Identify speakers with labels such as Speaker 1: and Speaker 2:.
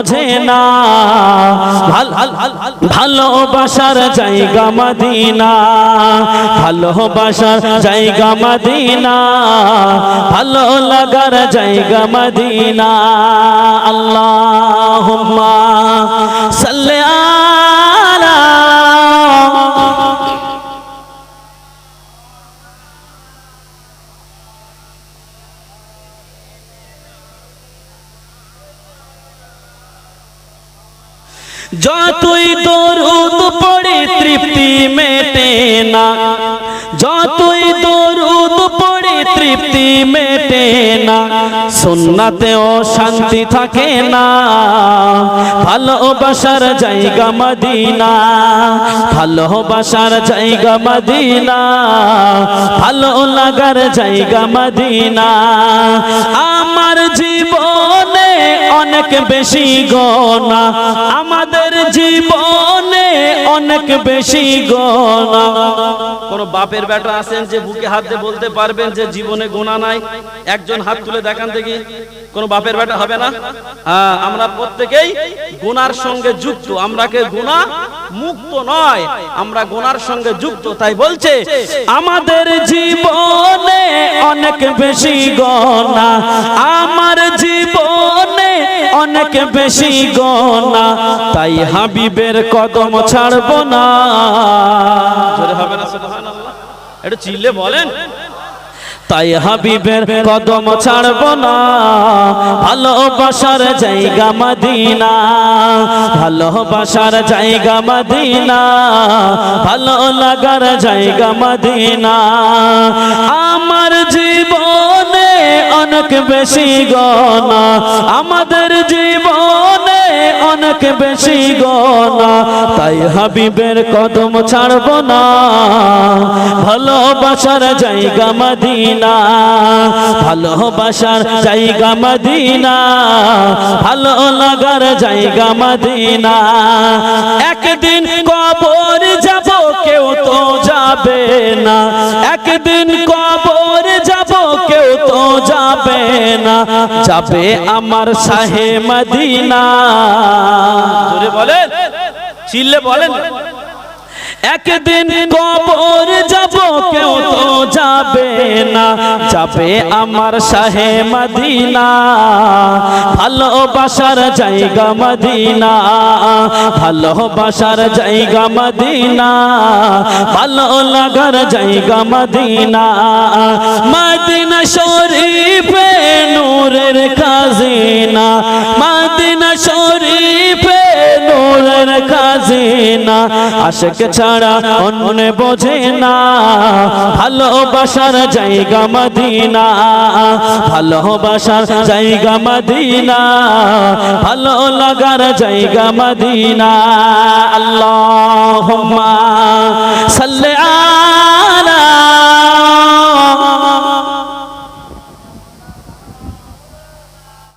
Speaker 1: বোঝে না। ভাল- ভালোবাসার জায়গা মদিনা। ভালোবাসার জায়গা মদিনা। ভালো লাগার জায়গা মদিনা। আল্লাহ সাল্লি যতই দরুদ পড়ে তৃপ্তি মেটে না, যতই দরুদ পড়ে তৃপ্তি মেটে না সুন্নাতেও শান্তি থাকে না, ভালোবাসার জায়গা মদিনা, ভালোবাসার জায়গা মদিনা, ভালো লাগার জায়গা মদিনা আমার জীবনে অনেক বেশি গনা। আমাদের জীবনে অনেক বেশি গনা। কোন বাপের বেটা আছেন যে বুকে হাত দিয়ে বলতে পারবেন যে জীবনে গোনা নাই? একজন হাত তুলে দেখান দেখি, কোন বাপের বেটা হবে না? হ্যাঁ আমরা প্রত্যেকেই গুনার সঙ্গে যুক্ত। আমরা কে গুনাহ মুক্ত নয়, আমরা গুনার সঙ্গে যুক্ত। তাই বলছে, আমাদের জীবনে অনেক বেশি গনা। আমার জীবনে অনেক বেশি গনা। তাই হাবিবের কদম ছাড়বো না। এটা চিল্লে বলেন। তাই হাবিবের কদম ছাড়ব না। ভালোবাসার জায়গা মদিনা। ভালোবাসার জায়গা মদিনা। ভালো লাগার জায়গা মদিনা। আমার জীবনে অনেক বেশি গনা। আমাদের জীবনে অনেক বেশি গনা তাই হাবিবের কদম ছাড়ব না। ভালোবাসার জায়গা মদিনা, ভালোবাসার জায়গা মদিনা, ভালো লাগার জায়গা মদিনা। একদিন কবর যাব, কেউ তো যাবে না। একদিন যাবে আমার শাহে মদিনা। বলেন। চিল্লে বলেন। একদিন কবর যাব, কেউ তো যাবে না। যাবে আমার শাহে মদিনা। ভালোবাসার জায়গা মদিনা। ভালোবাসার জায়গা মদিনা। ভালো লাগার জায়গা মদিনা। মদিনা শরীফে নূরের খাজিনা, মদিনা শরীফে নূরের খাজিনা। আশেক ছাড়া অন্য বোঝে না, ভালোবাসার জায়গা মদিনা, ভালোবাসার জায়গা মদিনা, ভালো লাগার জায়গা মদিনা। আল্লাহুম্মা সাল্লি আলা